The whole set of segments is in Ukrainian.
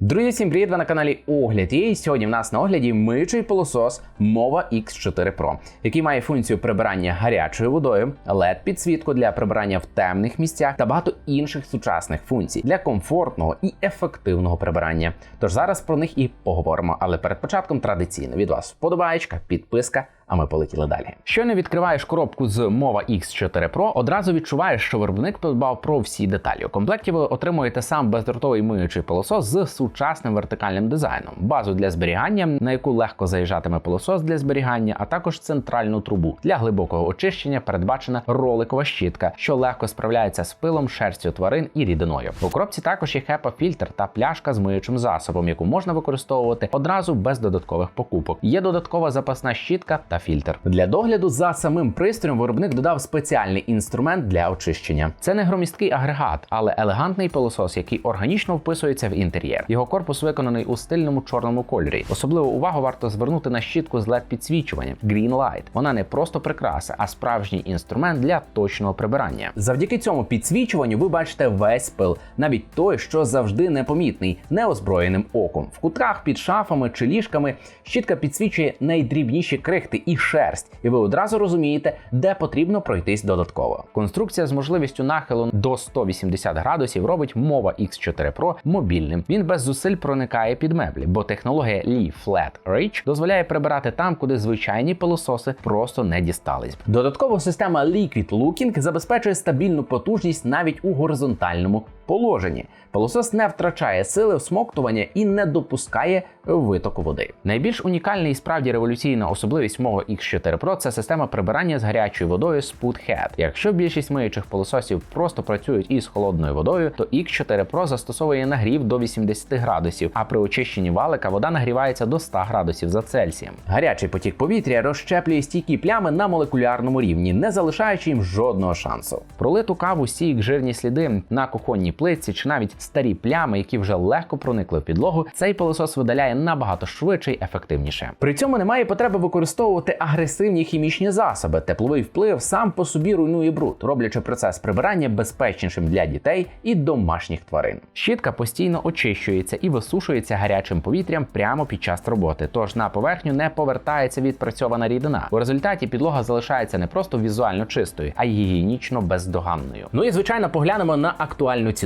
Друзі, всім привіт! Ви на каналі Огляд. І сьогодні в нас на огляді миючий пилосос Mova X4 Pro, який має функцію прибирання гарячою водою, led підсвітку для прибирання в темних місцях та багато інших сучасних функцій для комфортного і ефективного прибирання. Тож зараз про них і поговоримо. Але перед початком традиційно від вас вподобаєчка, підписка. А ми полетіли далі. Щойно відкриваєш коробку з Mova X4 Pro, одразу відчуваєш, що виробник подбав про всі деталі. У комплекті ви отримуєте сам бездротовий миючий пилосос з сучасним вертикальним дизайном, базу для зберігання, на яку легко заїжджатиме пилосос для зберігання, а також центральну трубу для глибокого очищення. Передбачена роликова щітка, що легко справляється з пилом, шерстю тварин і рідиною. У коробці також є HEPA-фільтр та пляшка з миючим засобом, яку можна використовувати одразу без додаткових покупок. Є додаткова запасна щітка та фільтр. Для догляду за самим пристроєм виробник додав спеціальний інструмент для очищення. Це не громісткий агрегат, але елегантний пилосос, який органічно вписується в інтер'єр. Його корпус виконаний у стильному чорному кольорі. Особливу увагу варто звернути на щітку з led підсвічуванням Green Light. Вона не просто прикраса, а справжній інструмент для точного прибирання. Завдяки цьому підсвічуванню ви бачите весь пил, навіть той, що завжди непомітний, неозброєним оком. В кутках під шафами чи ліжками щітка підсвічує найдрібніші крихти і шерсть, і ви одразу розумієте, де потрібно пройтись додатково. Конструкція з можливістю нахилу до 180 градусів робить мова X4 Pro мобільним. Він без зусиль проникає під меблі, бо технологія Lee Flat Reach дозволяє прибирати там, куди звичайні пилососи просто не дістались. Додатково система Liquid Looking забезпечує стабільну потужність навіть у горизонтальному положенні. Пилосос не втрачає сили всмоктування і не допускає витоку води. Найбільш унікальна і справді революційна особливість мого X4 Pro – це система прибирання з гарячою водою Spoodhead. Якщо більшість миючих пилососів просто працюють із холодною водою, то X4 Pro застосовує нагрів до 80 градусів, а при очищенні валика вода нагрівається до 100 градусів за Цельсієм. Гарячий потік повітря розщеплює стійкі плями на молекулярному рівні, не залишаючи їм жодного шансу. Пролиту каву стійк жирні сліди на кухонній плитці чи навіть старі плями, які вже легко проникли в підлогу, цей пилосос видаляє набагато швидше й ефективніше. При цьому немає потреби використовувати агресивні хімічні засоби. Тепловий вплив сам по собі руйнує бруд, роблячи процес прибирання безпечнішим для дітей і домашніх тварин. Щітка постійно очищується і висушується гарячим повітрям прямо під час роботи, тож на поверхню не повертається відпрацьована рідина. У результаті підлога залишається не просто візуально чистою, а й гігієнічно бездоганною. Ну і звичайно, поглянемо на актуальну ціну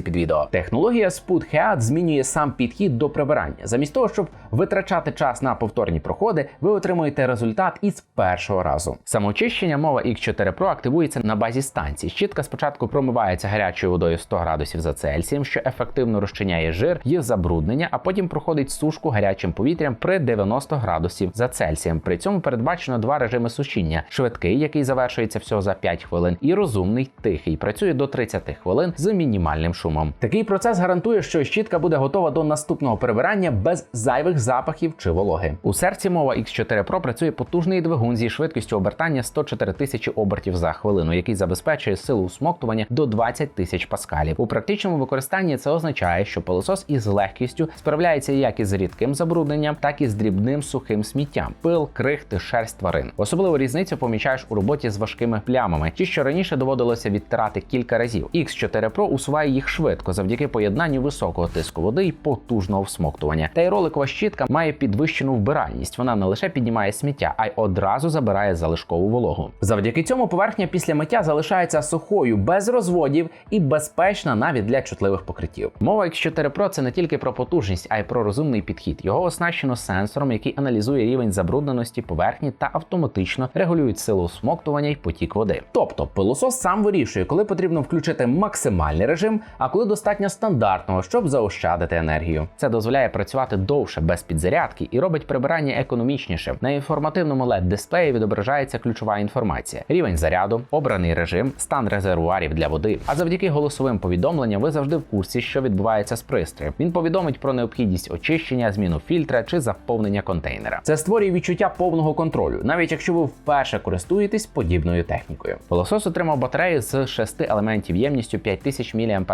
під відео. Технологія Spoodhead змінює сам підхід до прибирання. Замість того, щоб витрачати час на повторні проходи, ви отримуєте результат із першого разу. Самоочищення мова X4 Pro активується на базі станції. Щітка спочатку промивається гарячою водою 100 градусів за Цельсієм, що ефективно розчиняє жир і забруднення, а потім проходить сушку гарячим повітрям при 90 градусів за Цельсієм. При цьому передбачено два режими сушіння: швидкий, який завершується всього за 5 хвилин, і розумний тихий. Працює до 30 хвилин з мінімальним шумом. Такий процес гарантує, що щітка буде готова до наступного прибирання без зайвих запахів чи вологи. У серці мова X4 Pro працює потужний двигун зі швидкістю обертання 104 тисячі обертів за хвилину, який забезпечує силу усмоктування до 20 тисяч паскалів. У практичному використанні це означає, що пилосос із легкістю справляється як із рідким забрудненням, так і з дрібним сухим сміттям, пил, крихти, шерсть тварин. Особливу різницю помічаєш у роботі з важкими плямами, ті, що раніше доводилося відтирати кілька разів. X4 Pro усуває їх швидко завдяки поєднанню високого тиску води і потужного всмоктування. Та й роликова щітка має підвищену вбиральність. Вона не лише піднімає сміття, а й одразу забирає залишкову вологу. Завдяки цьому поверхня після миття залишається сухою, без розводів і безпечна навіть для чутливих покриттів. Мова X4 Pro це не тільки про потужність, а й про розумний підхід. Його оснащено сенсором, який аналізує рівень забрудненості поверхні та автоматично регулює силу всмоктування й потік води. Тобто пилосос сам вирішує, коли потрібно включити максимальний режим, а коли достатньо стандартного, щоб заощадити енергію. Це дозволяє працювати довше без підзарядки і робить прибирання економічнішим. На інформативному led дисплеї відображається ключова інформація: рівень заряду, обраний режим, стан резервуарів для води. А завдяки голосовим повідомленням ви завжди в курсі, що відбувається з пристроєм. Він повідомить про необхідність очищення, зміну фільтра чи заповнення контейнера. Це створює відчуття повного контролю, навіть якщо ви вперше користуєтесь подібною технікою. Пилосос отримав батарею з шести елементів ємністю 5000 мАч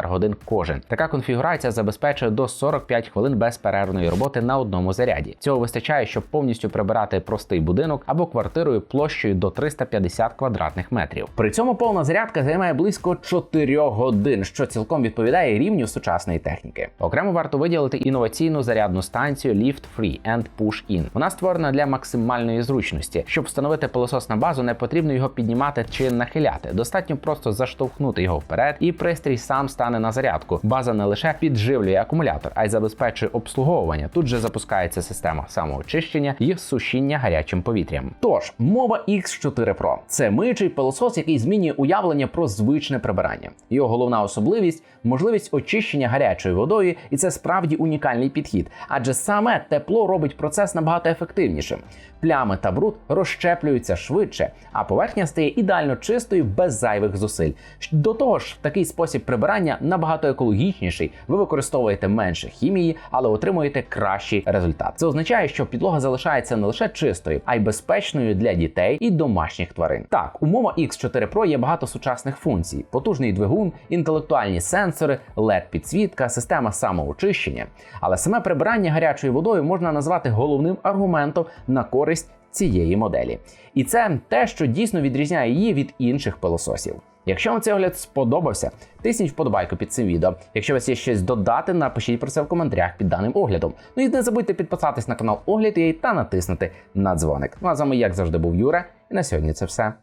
кожен. Така конфігурація забезпечує до 45 хвилин безперервної роботи на одному заряді. Цього вистачає, щоб повністю прибирати простий будинок або квартирою площею до 350 квадратних метрів. При цьому повна зарядка займає близько 4 годин, що цілком відповідає рівню сучасної техніки. Окремо варто виділити інноваційну зарядну станцію Lift Free and Push In. Вона створена для максимальної зручності. Щоб встановити пилосос на базу, не потрібно його піднімати чи нахиляти. Достатньо просто заштовхнути його вперед, і пристрій сам стане на зарядку. База не лише підживлює акумулятор, а й забезпечує обслуговування. Тут же запускається система самоочищення і сушіння гарячим повітрям. Тож, мова X4 Pro – це миючий пилосос, який змінює уявлення про звичне прибирання. Його головна особливість можливість очищення гарячою водою, і це справді унікальний підхід, адже саме тепло робить процес набагато ефективнішим. Плями та бруд розщеплюються швидше, а поверхня стає ідеально чистою без зайвих зусиль. До того ж, такий спосіб прибирання набагато екологічніший. Ви використовуєте менше хімії, але отримуєте кращий результат. Це означає, що підлога залишається не лише чистою, а й безпечною для дітей і домашніх тварин. Так, умова X4 Pro є багато сучасних функцій: потужний двигун, інтелектуальні сенсори, led підсвітка, система самоочищення. Але саме прибирання гарячою водою можна назвати головним аргументом на користь цієї моделі. І це те, що дійсно відрізняє її від інших пилососів. Якщо вам цей огляд сподобався, тисніть вподобайку під цим відео. Якщо у вас є щось додати, напишіть про це в коментарях під даним оглядом. Ну і не забудьте підписатись на канал Огляд та натиснути на дзвоник. Ну а з вами, як завжди, був Юра, і на сьогодні це все.